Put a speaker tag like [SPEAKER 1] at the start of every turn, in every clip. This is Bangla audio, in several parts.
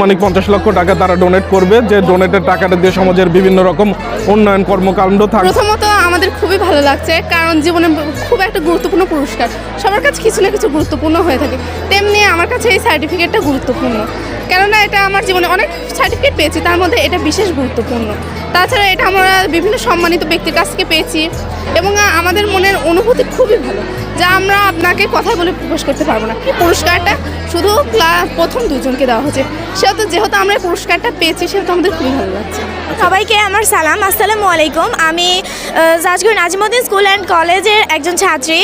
[SPEAKER 1] মানে পঞ্চাশ লক্ষ টাকা তারা ডোনেট করবে। যে ডোনেটের টাকাটা দিয়ে সমাজের বিভিন্ন রকম উন্নয়ন কর্মকাণ্ড থাকবে
[SPEAKER 2] প্রথমত আমাদের খুবই ভালো লাগছে, কারণ জীবনে খুব একটা গুরুত্বপূর্ণ পুরস্কার। সবার কাছে কিছু না কিছু গুরুত্বপূর্ণ হয়ে থাকে। তেমনি আমার কাছে এই সার্টিফিকেটটা গুরুত্বপূর্ণ। কেননা এটা আমার জীবনে অনেক সার্টিফিকেট পেয়েছি, তার মধ্যে এটা বিশেষ গুরুত্বপূর্ণ। তাছাড়া এটা আমরা বিভিন্ন সম্মানিত ব্যক্তির কাছ থেকে পেয়েছি এবং আমাদের মনের অনুভূতি খুবই ভালো, যা আমরা আপনাকে কথা বলে প্রকাশ করতে পারব না। পুরস্কারটা শুধু ক্লাস প্রথম দুজনকে দেওয়া হয়েছে। সেহেতু যেহেতু আমরা পুরস্কারটা পেয়েছি, সেহেতু আমাদের খুবই ভালো লাগছে।
[SPEAKER 3] সবাইকে আমার সালাম, আসসালামু আলাইকুম। আমি জাজগুর নাজিমুদ্দিন স্কুল অ্যান্ড কলেজের একজন ছাত্রী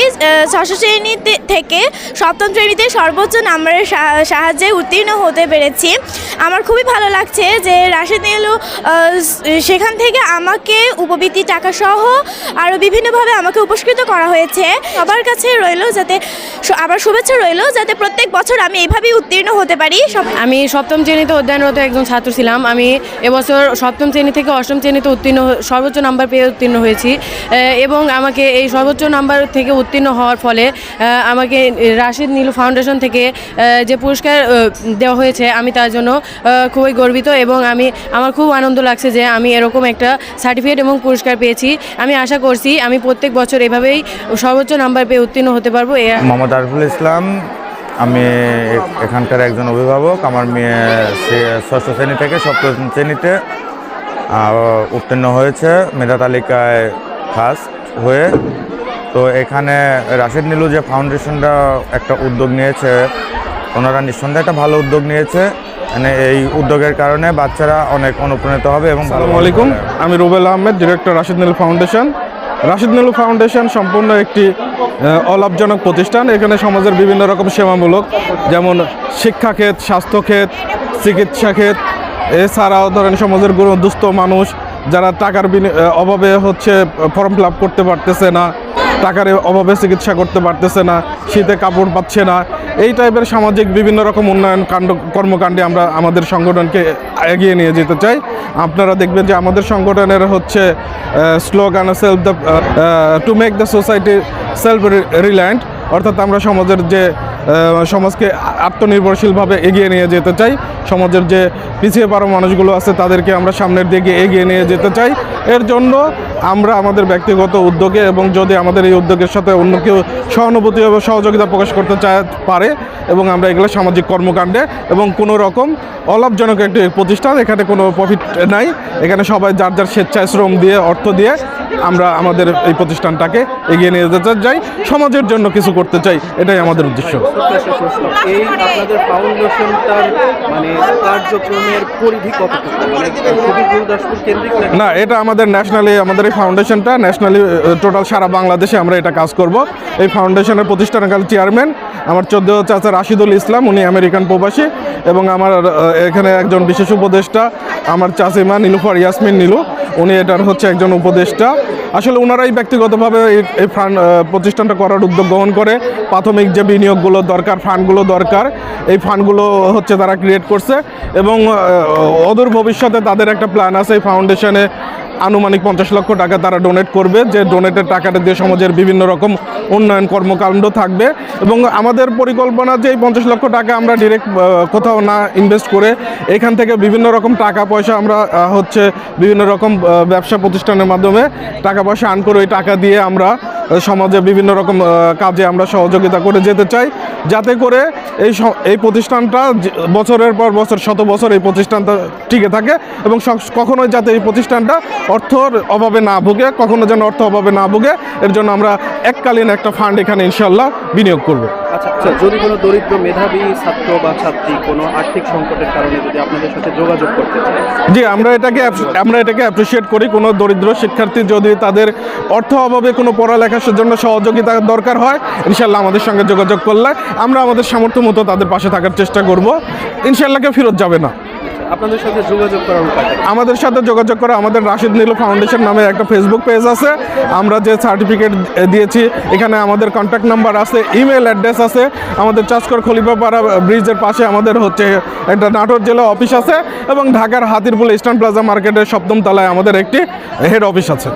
[SPEAKER 3] ষষ্ঠ শ্রেণীতে থেকে সপ্তম শ্রেণীতে সর্বোচ্চ নাম্বারের সাহায্যে উত্তীর্ণ হতে পেরেছি। আমার খুবই ভালো লাগছে যে রাশিদ সেখান থেকে আমাকে উপবৃত্তি টাকা সহ আরও বিভিন্নভাবে আমাকে উপস্কৃত করা হয়েছে। সবার কাছে রইল যাতে আবার শুভেচ্ছা রইল যাতে প্রত্যেক বছর আমি এইভাবেই উত্তীর্ণ হতে পারি। সব
[SPEAKER 4] আমি সপ্তম শ্রেণীতে অধ্যয়নরত একজন ছাত্র ছিলাম। আমি এবছর সপ্তম শ্রেণি থেকে অষ্টম শ্রেণীতে উত্তীর্ণ সর্বোচ্চ নাম্বার পেয়ে উত্তীর্ণ হয়েছি। এবং আমাকে এই সর্বোচ্চ নাম্বার থেকে উত্তীর্ণ হওয়ার ফলে আমাকে রাশিদ নীলু ফাউন্ডেশন থেকে যে পুরস্কার দেওয়া হয়েছে আমি তার জন্য খুবই গর্বিত এবং আমি আমার খুব আনন্দ লাগছে যে আমি এরকম একটা সার্টিফিকেট এবং পুরস্কার পেয়েছি। আমি আশা করছি আমি প্রত্যেক বছর এভাবেই সর্বোচ্চ নাম্বার পেয়ে উত্তীর্ণ হতে পারব। এ
[SPEAKER 5] মোহাম্মদ আরিফুল ইসলাম আমি এখানকার একজন অভিভাবক আমার মেয়ে সে ষষ্ঠ শ্রেণি থেকে সপ্তম শ্রেণীতে উত্তীর্ণ হয়েছে মেধা তালিকায় ফার্স্ট হয়ে। তো এখানে রাশেদ নীলু যে ফাউন্ডেশনটা একটা উদ্যোগ নিয়েছে ওনারা নিঃসন্দেহে একটা ভালো উদ্যোগ নিয়েছে। মানে এই উদ্যোগের কারণে বাচ্চারা অনেক অনুপ্রাণিত হবে এবং
[SPEAKER 1] আসসালামু আলাইকুম আমি Rubel Ahmed director Rashid Nilu foundation Rashid Nilu foundation সম্পূর্ণ একটি অলাভজনক প্রতিষ্ঠান। এখানে সমাজের বিভিন্ন রকম সেবামূলক, যেমন শিক্ষাক্ষেত, স্বাস্থ্যক্ষেত, চিকিৎসাক্ষেত। এছাড়াও ধরেন সমাজের গুরুদুস্থ দুস্থ মানুষ, যারা টাকার অভাবে হচ্ছে ফর্ম ফিল করতে পারতেছে না, টাকার অভাবে চিকিৎসা করতে পারতেছে না, শীতে কাপড় পাচ্ছে না। এই টাইপের সামাজিক বিভিন্ন রকম উন্নয়ন কাণ্ড, কর্মকাণ্ডে আমরা আমাদের সংগঠনকে এগিয়ে নিয়ে যেতে চাই। আপনারা দেখবেন যে আমাদের সংগঠনের হচ্ছে slogan self the to make the society self reliant অর্থাৎ আমরা সমাজের যে সমাজকে আত্মনির্ভরশীলভাবে এগিয়ে নিয়ে যেতে চাই। সমাজের যে পিছিয়ে পড়া মানুষগুলো আছে, তাদেরকে আমরা সামনের দিকে এগিয়ে নিয়ে যেতে চাই। এর জন্য আমরা আমাদের ব্যক্তিগত উদ্যোগে এবং যদি আমাদের এই উদ্যোগের সাথে অন্য কেউ সহানুভূতি এবং সহযোগিতা প্রকাশ করতে চায়, পারে এবং আমরা এগুলো সামাজিক কর্মকাণ্ডে এবং কোনো রকম অলাভজনক একটি প্রতিষ্ঠান, এখানে কোনো প্রফিট নাই। এখানে সবাই যার যার স্বেচ্ছায় শ্রম দিয়ে, অর্থ দিয়ে আমরা আমাদের এই প্রতিষ্ঠানটাকে এগিয়ে নিয়ে যেতে চাই সমাজের জন্য কিছু করতে চাই এটাই আমাদের উদ্দেশ্য।
[SPEAKER 6] এই আপনাদের ফাউন্ডেশনটার মানে কার্যক্রমের পরিধি কতটুকু? মানে
[SPEAKER 1] না এটা আমাদের ন্যাশনালি আমাদের এই ফাউন্ডেশনটা ন্যাশনালি টোটাল সারা বাংলাদেশে আমরা এটা কাজ করব। এই ফাউন্ডেশনের প্রতিষ্ঠানকাল চেয়ারম্যান আমার চোদ্দ চাচা রাশিদুল ইসলাম উনি আমেরিকান প্রবাসী এবং আমার এখানে একজন বিশেষ উপদেষ্টা আমার চাচিমা নীলুফার ইয়াসমিন নীলু উনি এটার হচ্ছে একজন উপদেষ্টা। আসলে ওনারাই ব্যক্তিগতভাবে এই- ফান্ড প্রতিষ্ঠানটা করার উদ্যোগ গ্রহণ করে। প্রাথমিক যে বিনিয়োগগুলো দরকার, ফান্ডগুলো দরকার, এই ফান্ডগুলো হচ্ছে তারা ক্রিয়েট করছে এবং অদূর ভবিষ্যতে তাদের একটা প্ল্যান আছে, এই ফাউন্ডেশনে আনুমানিক পঞ্চাশ লক্ষ টাকা তারা ডোনেট করবে। যে ডোনেটের টাকাটা দিয়ে সমাজের বিভিন্ন রকম উন্নয়ন কর্মকাণ্ড থাকবে। এবং আমাদের পরিকল্পনা যে এই পঞ্চাশ লক্ষ টাকা আমরা ডিরেক্ট কোথাও না ইনভেস্ট করে এখান থেকে বিভিন্ন রকম টাকা পয়সা আমরা হচ্ছে বিভিন্ন রকম ব্যবসা প্রতিষ্ঠানের মাধ্যমে টাকা পয়সা আন করে ওই টাকা দিয়ে আমরা সমাজে বিভিন্ন রকম কাজে আমরা সহযোগিতা করে যেতে চাই। যাতে করে এই এই প্রতিষ্ঠানটা বছরের পর বছর, শত বছর এই প্রতিষ্ঠানটা টিকে থাকে এবং কখনোই যাতে এই প্রতিষ্ঠানটা অর্থর অভাবে না ভুগে, কখনো যেন অর্থ অভাবে না ভুগে। এর জন্য আমরা এককালীন একটা ফান্ড এখানে ইনশাল্লাহ বিনিয়োগ করব।
[SPEAKER 6] আচ্ছা আচ্ছা যদি কোনো দরিদ্র মেধাবী ছাত্র বা ছাত্রী কোনো আর্থিক সংকটের কারণে যদি আপনাদের সাথে যোগাযোগ করতে চায়?
[SPEAKER 1] জি আমরা এটাকে আমরা এটাকে অ্যাপ্রিসিয়েট করি। কোনো দরিদ্র শিক্ষার্থী যদি তাদের অর্থ অভাবে কোনো পড়ালেখার জন্য সহযোগিতা দরকার হয় ইনশাল্লাহ আমাদের সঙ্গে যোগাযোগ করলে আমরা আমাদের সামর্থ্য মতো তাদের পাশে থাকার চেষ্টা করব। ইনশাল্লাহ কেউ ফেরত যাবে না।
[SPEAKER 6] আপনাদের সাথে যোগাযোগ করার উপায়
[SPEAKER 1] আমাদের সাথে যোগাযোগ করা। আমাদের রাশিদ নীল ফাউন্ডেশন নামে একটা ফেসবুক পেজ আছে। আমরা যে সার্টিফিকেট দিয়েছি, এখানে আমাদের কন্ট্যাক্ট নাম্বার আছে ইমেল অ্যাড্রেস আছে। আমাদের চাষকর খলিফাপাড়া ব্রিজের পাশে আমাদের হচ্ছে একটা নাটোর জেলা অফিস আছে এবং ঢাকার হাতিরপুল ইস্টার্ন প্লাজা মার্কেটের সপ্তম তলায় আমাদের একটি হেড অফিস আছে।